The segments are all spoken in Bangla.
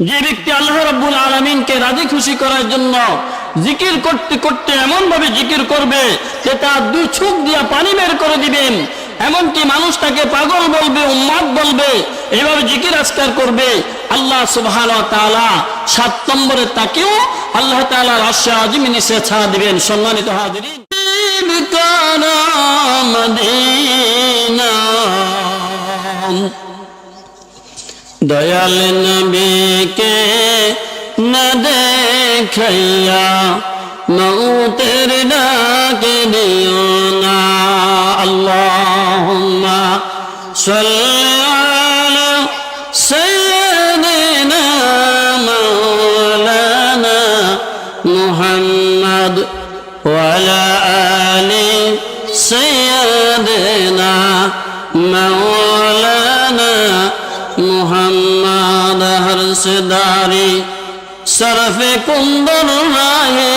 যে ব্যক্তি আল্লাহ রাব্বুল আলমিনকে রাজি খুশি করার জন্য জিকির করতে করতে এমন ভাবে জিকির করবে যে তার দুই চোখ দিয়া পানি বের করে দিবেন। এমনকি মানুষ তাকে পাগল বলবে, উম্মাদ বলবে, এভাবে জিকির আজকার করবে। আল্লাহ তাআলা সাত নম্বরে তাকেও আল্লাহ তাআলা রাশিয়া আজিমিনি সে ছাড়া দিবেন। সম্মানিত হাজিরিন। মদিনা। দয়াল নবীকে না দেখাইয়া মৌতের ডাকে দিও না। আল্লাহ সাল্লি محمد ہر سداری صرف کندر راہے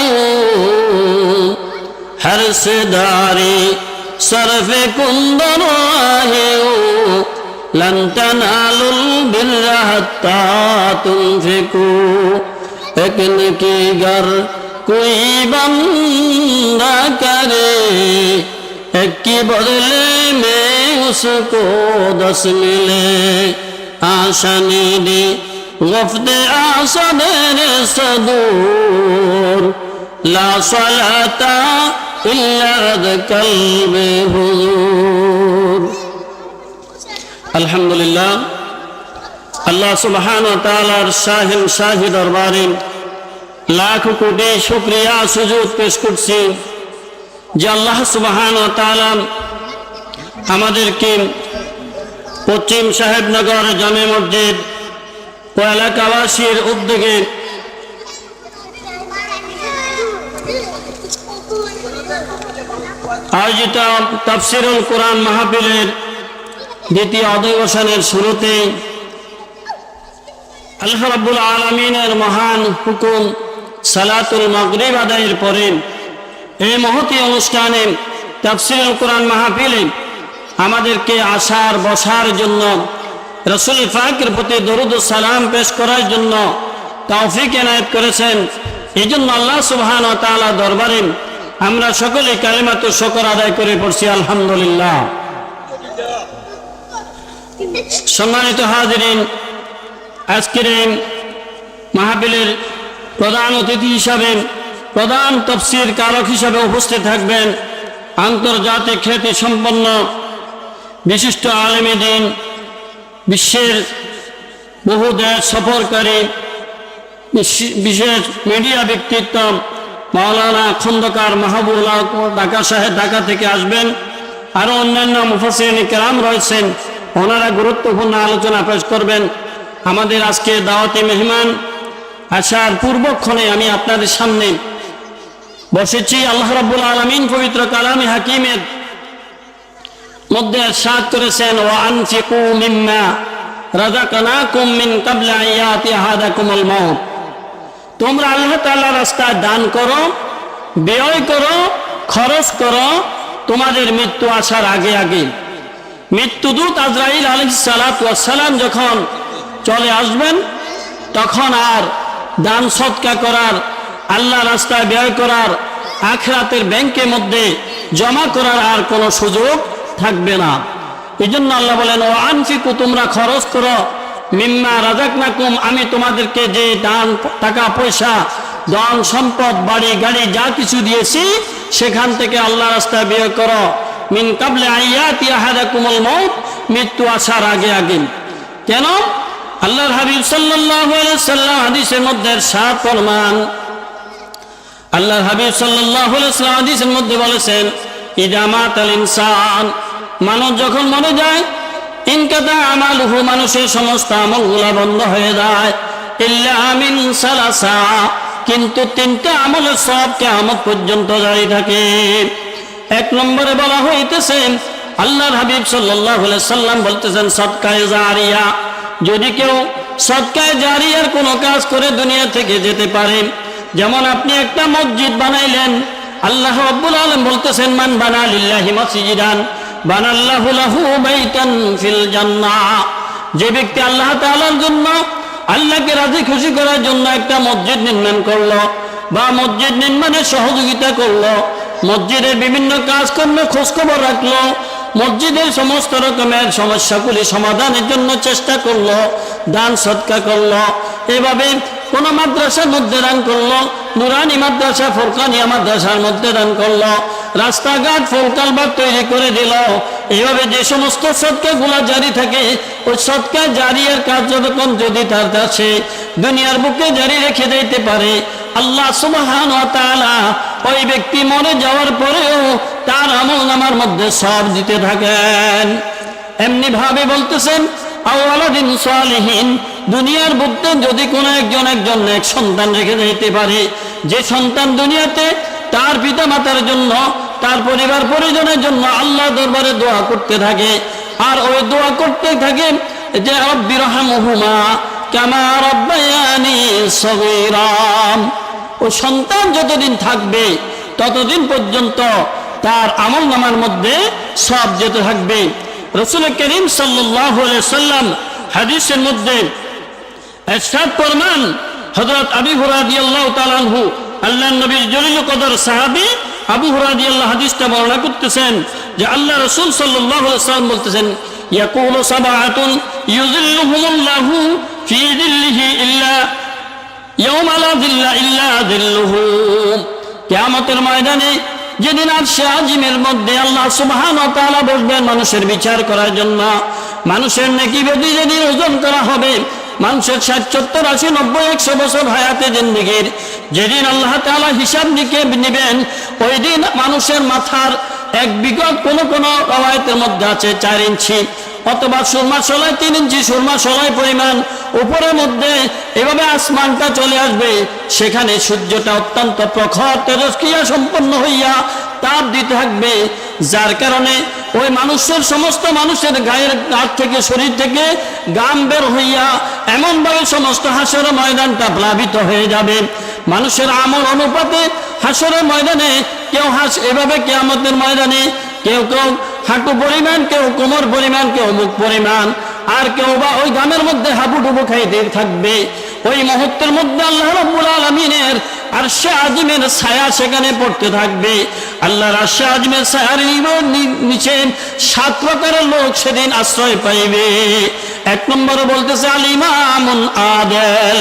ہر سداری صرف کندر راہے لن تنالوا البر حتى تنفقوا لیکن کی گر کوئی بندہ کرے ایک کی بدلے میں اس کو دس ملے آشانی دی غفت آسدر صدور لا صلاة إلا قلب حضور الحمد لله আল্লাহ সুবহান তাআলার শাহিন শাহি দরবারে লাখ কোটি শুকরিয়া সুযোগ পেশ করছি যে আল্লাহ সুবহান তাআলা আমাদেরকে পশ্চিম সাহেবনগর জামে মসজিদ ও এলাকাবাসীর উদ্যোগে আয়োজিত তাফসিরুল কোরআন মাহফিলের দ্বিতীয় অধিবেশনের শুরুতে আল্লাহ আলমিনের মহান হুকুম সালাতুল মাগরিব আদায়ের পরে এই মহতি অনুষ্ঠানে তাফসিরুল কোরআন মাহফিলে আমাদেরকে আসার, বসার জন্য, রসুল ফাকের প্রতি দরুদ সালাম পেশ করার জন্য তৌফিক এনায়ত করেছেন। এই জন্য আল্লাহ সুবহান ও তাআলা দরবারে আমরা সকলে কালিমাত শকর আদায় করে পড়ছি, আলহামদুলিল্লাহ। সম্মানিত হাজিরিন, আজকের এই মাহফিলের প্রধান অতিথি হিসাবে, প্রধান তফসির কারক হিসাবে উপস্থিত থাকবেন। আন্তর্জাতিক খ্যাতি সম্পন্ন বিশিষ্ট আলেমী দিন বিশ্বের বহু দেশ সফরকারী বিশ- বিশেষ মিডিয়া ব্যক্তিত্ব মাওলানা খন্দকার মাহবুল্লাহ ঢাকা সাহেব ঢাকা থেকে আসবেন। আরও অন্যান্য মুফাসিন কেরাম রয়েছেন, ওনারা গুরুত্বপূর্ণ আলোচনা পেশ করবেন। আমাদের আজকে দাওয়াতি মেহমান আসার পূর্বক্ষণে আমি আপনাদের সামনে বসেছি। আল্লাহ রাব্বুল আলমিন পবিত্র কালামী হাকিমের মধ্যে সাত করেছেন ও আনফিকু মিম্মা রাযাকানাকুম মিন ক্বাবলি আয়াতি আহাদাকুমুল মাউত। তোমরা আল্লাহ তাআলার রাস্তায় দান করো, ব্যয় করো, খরচ করো, তোমাদের মৃত্যু আসার আগে আগে। মৃত্যুদূত আজরাইল সালাম যখন চলে আসবেন, তখন আর দান সৎকা করার, আল্লাহ রাস্তায় ব্যয় করার, আখরাতের ব্যাংকের মধ্যে জমা করার আর কোনো সুযোগ থাকবে না। এই জন্য আল্লাহ বলেন, ও আনফিকু, তোমরা খরচ করো। মিম্মা রাজাকনাকুম আমি তোমাদেরকে যে দান, টাকা, পয়সা, ধন, সম্পদ, বাড়ি, গাড়ি, যা কিছু দিয়েছি, সেখান থেকে আল্লাহ রাস্তায় ব্যয় করো। মিন কাবলে আইয়াতি আহাদাকুমুল মউত, মৃত্যু আসার আগে আগে। কেন? আল্লাহর হাবিব সাল্লাম হাদিসের মধ্যে সাত ফরমান। আল্লাহর হাবিব সাল্লাম হাদিসের মধ্যে বলেছেন ইদা মাতাল ইনসান। মানুষ যখন মরে যায়, ইনকাতা আমালুহু, মানুষের সমস্ত আমলগুলা বন্ধ হয়ে যায়। ইল্লা মিন সালাসা, কিন্তু তিনটা আমলের সব কিয়ামত পর্যন্ত জারি থাকে। এক নম্বরে বলা হইতেছে, আল্লাহর হাবিব আলাইহি সাল্লাম বলতেছেন, সদকায়ে জারিয়া, যদি কেউ সদকায়ে জারিয়ার কোনো কাজ করে দুনিয়া থেকে যেতে পারে, যেমন আপনি একটা মসজিদ বানাইলেন, আল্লাহ রাব্বুল আলামিন বলতেছেন, মান বানা লিল্লাহি মসজিদান যে ব্যক্তি আল্লাহ তাআলার জন্য আল্লাহকে রাজি খুশি করার জন্য একটা মসজিদ নির্মাণ করল বা মসজিদ নির্মাণে সহযোগিতা করল, মসজিদের বিভিন্ন কাজকর্মে খোঁজখবর রাখল, মসজিদের সমস্ত রকমের সমস্যাগুলি সমাধানের জন্য চেষ্টা করল, দান সৎকা করল, এভাবে কোন মাদ্রাসার মধ্যে দান করল, নুরানি মাদ্রাসা, ফোরকানিয়া মাদ্রাসার মধ্যে দান করল রাস্তাঘাট ফোরকালবার তৈরি করে দিল। এইভাবে যে সমস্ত সৎকাগুলা জারি থাকে, ওই সৎকা জারিয়ার কাজ যতক্ষণ যদি তার কাছে দুনিয়ার বুকে জারি রেখে দিতে পারে, আল্লাহ সুবহান ওই ব্যক্তি মরে যাওয়ার পরেও তার আমল নামার মধ্যে সব দিতে থাকেন। এমনি ভাবে বলতেছেন, আওয়ালাদিন সালিহিন, দুনিয়ার বুদ্ধে যদি কোনো একজন একজন এক সন্তান রেখে যেতে পারে, যে সন্তান দুনিয়াতে তার পিতা মাতার জন্য তার পরিবার পরিজনের জন্য আল্লাহ দরবারে দোয়া করতে থাকে। আর ওই দোয়া করতে থাকে যে, রব্বি রহমহুমা কামা রব্বায়ানি সগীরাম ও সন্তান যতদিন থাকবে, ততদিন পর্যন্ত তার আমল নামার মধ্যে সব যেতে থাকবে। রসুল করিম সাল্লাম হাদিসের মধ্যে হযরত আবি হুরাদি আল্লাহ আল্লাহ নবীর জলিল কদর সাহাবী আবু হুরাদি আল্লাহ হাদিসটা বর্ণনা করতেছেন যে আল্লাহ রাসূল আলাইহি সাল্লাম বলতেছেন, ইয়াকুলু সাবআতুন ইউযিল্লুহুমুল্লাহু ফি যিল্লিহি ইল্লা, ইয়াউমা লা যিল্লা ইল্লা যিল্লুহু। কিয়ামতের ময়দানে যেদিন আর সে আজিমের মধ্যে আল্লাহ সুবহান ওয়া তাআলা বসবেন মানুষের বিচার করার জন্য, মানুষের নেকি বেদি যেদিন ওজন করা হবে মানুষের ষাট, সত্তর, আশি, নব্বই, একশো বছর হায়াতে জিন্দিগির। যেদিন আল্লাহ তাআলা হিসাব নিকেব নিবেন, ওই দিন মানুষের মাথার এক বিগত কোন কোন রবায়তের মধ্যে আছে চার ইঞ্চি। অথবা সুরমা সলাই তিন ইঞ্চি, সুরমা সলাই পরিমাণ উপরের মধ্যে এভাবে আসমানটা চলে আসবে। সেখানে সূর্যটা অত্যন্ত প্রখর, তেজস্ক্রিয়া সম্পন্ন হইয়া তাপ দিতে থাকবে, যার কারণে ওই মানুষের সমস্ত মানুষের গায়ের গাছ থেকে, শরীর থেকে গাম বের হইয়া এমনভাবে সমস্ত হাসের ময়দানটা প্লাবিত হয়ে যাবে। মানুষের আমল অনুপাতে হাসরের ময়দানে কেউ হাস, এভাবে কেয়ামতের ময়দানে কেউ কেউ হাঁটু পরিমাণ, কেউ কোমর পরিমাণ, কেউ মুখ পরিমাণ, আর কেউ বা ওই গামের মধ্যে হাবুডুবু খাইতে থাকবে। ওই মুহূর্তের মধ্যে আল্লাহ রব্বুল আলমিনের আর সে আজিমের ছায়া সেখানে পড়তে থাকবে। আল্লাহর আশা আজমের ছায়ার নিচে সাত প্রকারের লোক সেদিন আশ্রয় পাইবে। এক নম্বরে বলতেছে আলিমামুন আদেল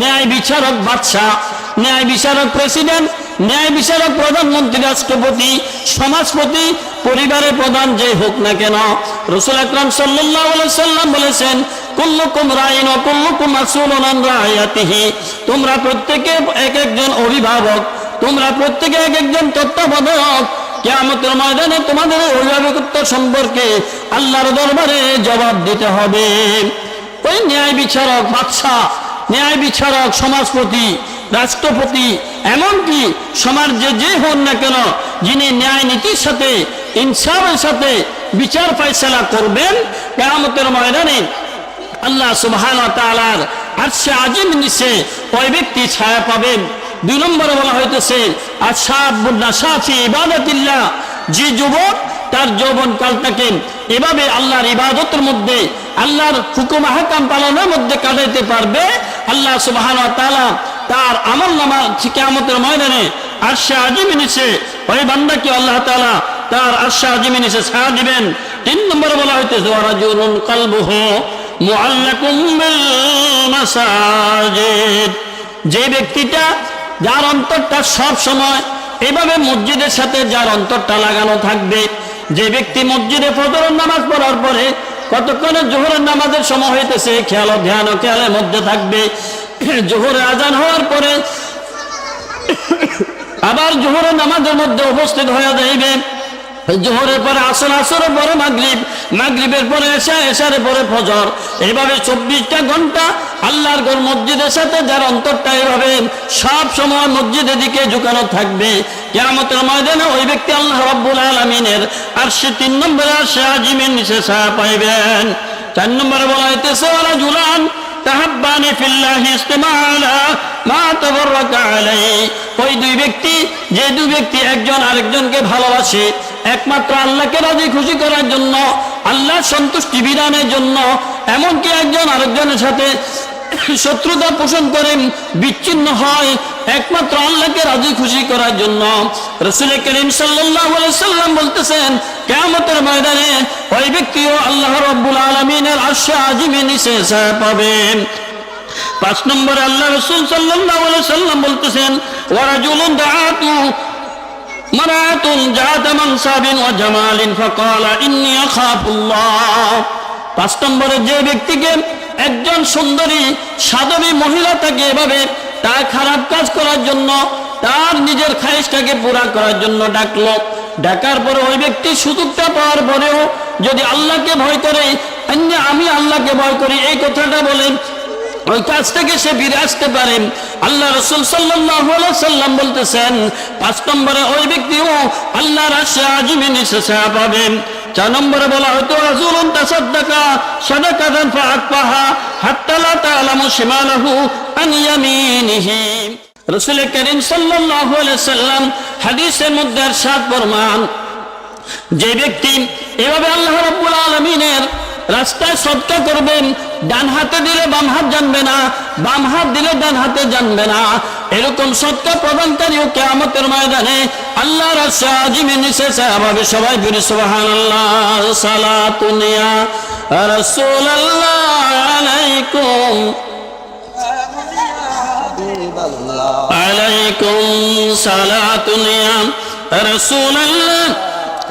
ন্যায় বিচারক বাদশাহ, ন্যায় বিচারক প্রেসিডেন্ট, ন্যায় বিচারক প্রধানমন্ত্রী, রাষ্ট্রপতি, সমাজপতি, পরিবারের প্রধান, যে হোক না কেন। রসুল আকরাম সাল্লাহ সাল্লাম বলেছেন কুল্লুকুম রাইন ও কুল্লুকুম আসুলন রায়াতিহি তোমরা প্রত্যেকে এক একজন অভিভাবক, তোমরা প্রত্যেকে এক একজন তত্ত্বাবধায়ক। কেয়ামতের ময়দানে তোমাদের অভিভাবকত্ব সম্পর্কে আল্লাহর দরবারে জবাব দিতে হবে। ওই ন্যায় বিচারক, বাদশাহ, ন্যায় বিচারক, সমাজপতি, রাষ্ট্রপতি, এমনকি সমাজে যে হন না কেন, যিনি ন্যায় নীতির সাথে, ইনসাফের সাথে বিচার ফাইসলা করবেন, কেয়ামতের ময়দানে আল্লাহ সুবহান তালার আজিম নিচে ওই ব্যক্তি ছায়া পাবেন। দুই নম্বরে বলা হইতেছে যে যুবক তার যৌবন কালটাকে এভাবে আল্লাহর ইবাদতের মধ্যে, আল্লাহর হুকুম হাকাম পালনের মধ্যে কাটাইতে পারবে। আল্লাহ সুবহান তাআলা তার আমল নামা কিয়ামতের ময়দানে আরশে আজিম নিচে ওই বান্দাকে আল্লাহ তাআলা তার আরশে আজিম নিচে ছায়া দিবেন। তিন নম্বরে বলা হইতেছে কলবুহু মুআল্লাকুম বিল মাসাজিদ যে ব্যক্তিটা যার অন্তরটা সব সময় এভাবে মসজিদের সাথে যার অন্তরটা লাগানো থাকবে, যে ব্যক্তি মসজিদে ফজরের নামাজ পড়ার পরে কতক্ষণে জোহরের নামাজের সময় হইতেছে, খেয়াল ধ্যান ও খেয়ালের মধ্যে থাকবে। জোহরে আজান হওয়ার পরে আবার জোহরের নামাজের মধ্যে উপস্থিত হয়ে যাইবে। জোহরের পরে আসর, আসরের পরে মাগরিব, মাগরিবের পরে এসা এসারের পরে ফজর। এইভাবে চব্বিশটা ঘণ্টা আল্লাহর ঘর মসজিদের সাথে যার অন্তরটা এইভাবে সব সময় মসজিদের দিকে ঝুঁকানো থাকবে। কেয়ামতের ময়দানে ওই ব্যক্তি আল্লাহ রব্বুল আলমিনের আর সে তিন নম্বরে আর সে আজিমের নিচে ছায়া পাইবেন। চার নম্বরে বলা হইতেছে ওরা জুলান তাহাব্বানি ফিল্লাহি ইস্তেমালা মা ওই দুই ব্যক্তি, যে দুই ব্যক্তি একজন আরেকজনকে ভালোবাসে একমাত্র আল্লাহকে রাজি খুশি করার জন্য আল্লাহ সন্তুষ্টি বিধানের জন্য, এমনকি একজন আরেকজনের সাথে শত্রুতা পোষণ করে বিচ্ছিন্ন হয়, একমাত্র আল্লাহকে রাজি খুশি করার জন্য। রসুল করিম সাল্লাম বলতেছেন, কিয়ামতের ময়দানে ওই ব্যক্তিও আল্লাহ রাব্বুল আলামিনের আরশে আজিমে নিচে পাবেন পাঁচ নম্বরে আল্লাহ রসুল সাল্লাম বলতেছেন ওয়ারাজুলুন দাআতু যে ব্যক্তিকে একজন সুন্দরী, সাধবী মহিলা তাকে এভাবে তার খারাপ কাজ করার জন্য, তার নিজের খাইশটাকে পুরা করার জন্য ডাকলো। ডাকার পরে ওই ব্যক্তি সুযোগটা পাওয়ার পরেও যদি আল্লাহকে ভয় করে আমি আল্লাহকে ভয় করি, এই কথাটা বলেন ওই কাজ থেকে সে ফিরে আসতে পারে আল্লাহ রসুল সাল্লাম বলতেছেন পাঁচ নম্বরে ওই ব্যক্তিও আল্লাহ রাশে আজিমে নিচে ছায়া পাবেন চার নম্বরে বলা হয়তো রাজুলুন তাসাদ্দাকা সাদাকাতান ফাআকবাহা হাত্তা লা তা'লামু শিমালাহু আন ইয়ামিনিহি রাসূল করিম সাল্লাল্লাহু আলাইহি সাল্লাম হাদিসের মধ্যে ارشاد ফরমান যে ব্যক্তি এভাবে আল্লাহ রাব্বুল আলামিনের রাস্তায় সদকা করবেন, ডান হাতে দিলে বাম হাত জানবে না, বাম হাত দিলে ডান হাতে জানবে না। এরকম সত্য ওকে আমাদের ময়দানে আল্লাহ রাজিমে সবাই ফিরে সোহান আলাইকুম।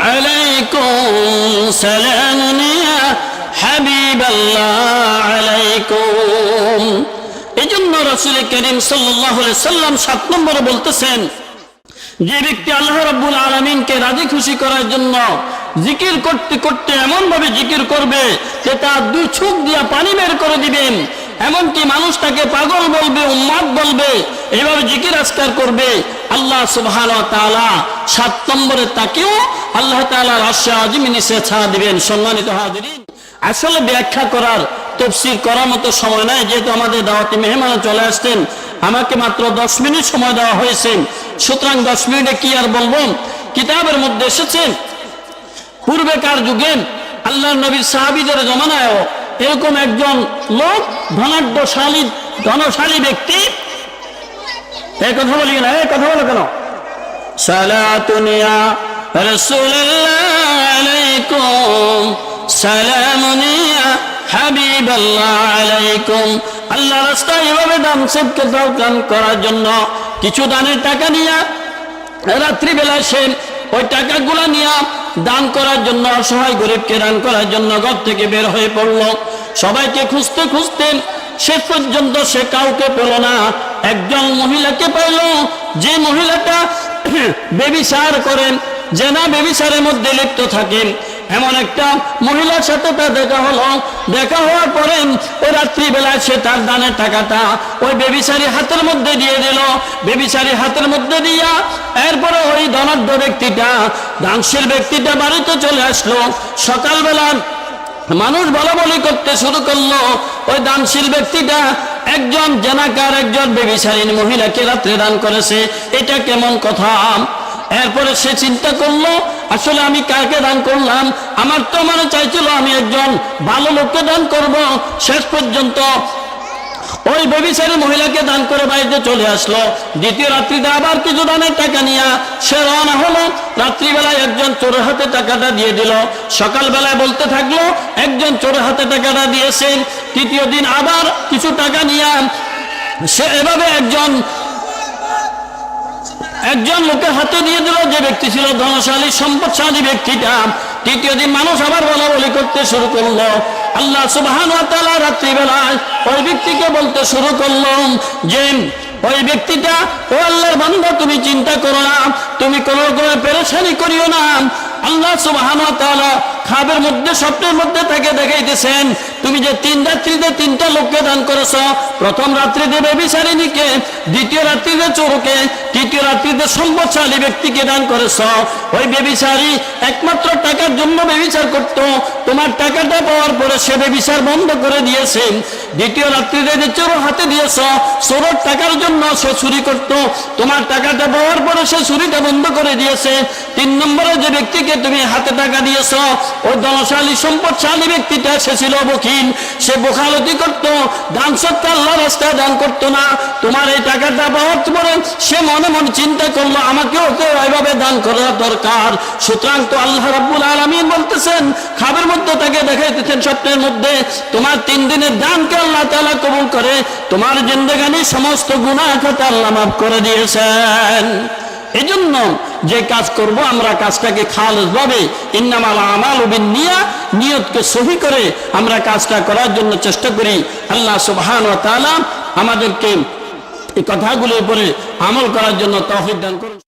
আলাইকুম সালাতুনিয়া এমনকি মানুষ তাকে পাগল বলবে, উম্মাদ বলবে, এভাবে জিকির আজকার করবে। আল্লাহ সুবাহ সাত নম্বরে তাকেও আল্লাহ তালা রাশিয়া আজিমিনিসে ছাড়া দিবেন। সম্মানিত হাজির আসলে ব্যাখ্যা করার, তফসির করার মতো সময় নাই, যেহেতু আমাদের দাওয়াতি মেহমান চলে আসতেন আমাকে মাত্র দশ মিনিট সময় দেওয়া হয়েছে। সুতরাং দশ মিনিটে কি আর বলব? কিতাবের মধ্যে এসেছে, পূর্বেকার যুগে আল্লাহ নবীর সাহাবিদের জমানায়ও এরকম একজন লোক ধনাঢ্যশালী ধনশালী ব্যক্তি। এই কথা বলি না এই কথা বলো কেন? সালাতুনিয়া রাসূলুল্লাহ আলাইকুম। সালামুনিয়া হাবিবাল্লাহ আলাইকুম। আল্লাহ রাস্তায় এভাবে দান সবকে দান করার জন্য কিছু দানের টাকা নিয়ে রাত্রিবেলা সে ওই টাকাগুলো নিয়ে দান করার জন্য অসহায় গরিবকে দান করার জন্য ঘর থেকে বের হয়ে পড়ল। সবাইকে খুঁজতে খুঁজতে শেষ পর্যন্ত সে কাউকে পেল না। একজন মহিলাকে পেল যে মহিলাটা বেবিচার করেন জেনা বেবিচারের মধ্যে লিপ্ত থাকেন এমন একটা মহিলার সাথে তার দেখা হলো। দেখা হওয়ার পরে ওই রাত্রিবেলায় সে তার দানের টাকাটা ওই বেবিচারি হাতের মধ্যে দিয়ে দিল। বেবিচারি হাতের মধ্যে দিয়া এরপরে ওই ধনাঢ্য ব্যক্তিটা দানশীল ব্যক্তিটা বাড়িতে চলে আসলো। সকালবেলা মানুষ বলা বলি করতে শুরু করল। ওই দানশীল ব্যক্তিটা একজন জেনাকার, একজন বেবিচারীন মহিলাকে রাত্রে দান করেছে। এটা কেমন কথা? এরপরে সে চিন্তা করল আসলে আমি কাকে দান করলাম? আমার তো মানে চাইছিল আমি একজন ভালো লোককে দান করব। শেষ পর্যন্ত ওই বেবিচারী মহিলাকে দান করে বাড়িতে চলে আসলো। দ্বিতীয় রাত্রিতে আবার কিছু দানের টাকা নিয়ে সে রওনা হলো। রাত্রিবেলায় একজন চোরের হাতে টাকাটা দিয়ে দিল। সকালবেলায় বলতে থাকল, একজন চোরের হাতে টাকাটা দিয়েছেন। তৃতীয় দিন আবার কিছু টাকা নিয়ে সে এভাবে একজন একজন লোকের হাতে দিয়ে দিল যে ব্যক্তি ছিল ধনশালী, সম্পদশালী ব্যক্তিটা, তৃতীয় দিন মানুষ আবার বলা বলি করতে শুরু করল। আল্লাহ সুবাহান রাত্রিবেলায় ওই ব্যক্তিকে বলতে শুরু করল যে, ওই ব্যক্তিটা, ও আল্লাহর বন্ধ তুমি চিন্তা করো না, তুমি কোনো রকমের পেরেশানি করিও না। আল্লাহ সুবহান খাবের মধ্যে, স্বপ্নের মধ্যে তাকে দেখাইতেছেন। তুমি যে তিন রাত্রিতে তিনটা লোককে দান করেছ, প্রথম রাত্রিতে বেবিচারিণীকে, দ্বিতীয় রাত্রিতে চোরকে, তৃতীয় রাত্রিতে সম্পদশালী ব্যক্তিকে দান করেছ। ওই বেবিচারী একমাত্র টাকার জন্য বেবিচার করত। তোমার টাকাটা পাওয়ার পরে সে বেবিচার বন্ধ করে দিয়েছে। দ্বিতীয় রাত্রিতে যে চোর হাতে দিয়েছ, চোরের টাকার জন্য সে চুরি করত। তোমার টাকাটা পাওয়ার পরে সে চুরিটা বন্ধ করে দিয়েছে। তিন নম্বরে যে ব্যক্তিকে তুমি হাতে টাকা দিয়েছ ওই ধনশালী সম্পদশালী ব্যক্তিটা এসেছিল বকিল। সে বোখালতি করত, দান সত্য আল্লাহ রাস্তায় দান করতো না। তোমার এই টাকাটা পাওয়ার পরে সে মনে মনে চিন্তা করল, আমাকেও তো এভাবে দান করা দরকার। সুতরাং তো আল্লাহ রাব্বুল আলামিন বলতেছেন, খাবের মধ্যে তাকে দেখাইতেছেন স্বপ্নের মধ্যে, তোমার তিন দিনের দানকে আল্লাহ তাআলা কবুল করে, তোমার জিন্দেগানি সমস্ত গুনাহ খাতা আল্লাহ মাফ করে দিয়েছেন। এজন্য যে কাজ করব, আমরা কাজটাকে খালেজ ভাবে ইন্নামাল আমাল নিয়া নিয়তকে সহি করে আমরা কাজটা করার জন্য চেষ্টা করি। আল্লাহ সুবহান ওয়া তাআলা আমাদেরকে এই কথাগুলোর উপরে আমল করার জন্য তৌফিক দান করুন।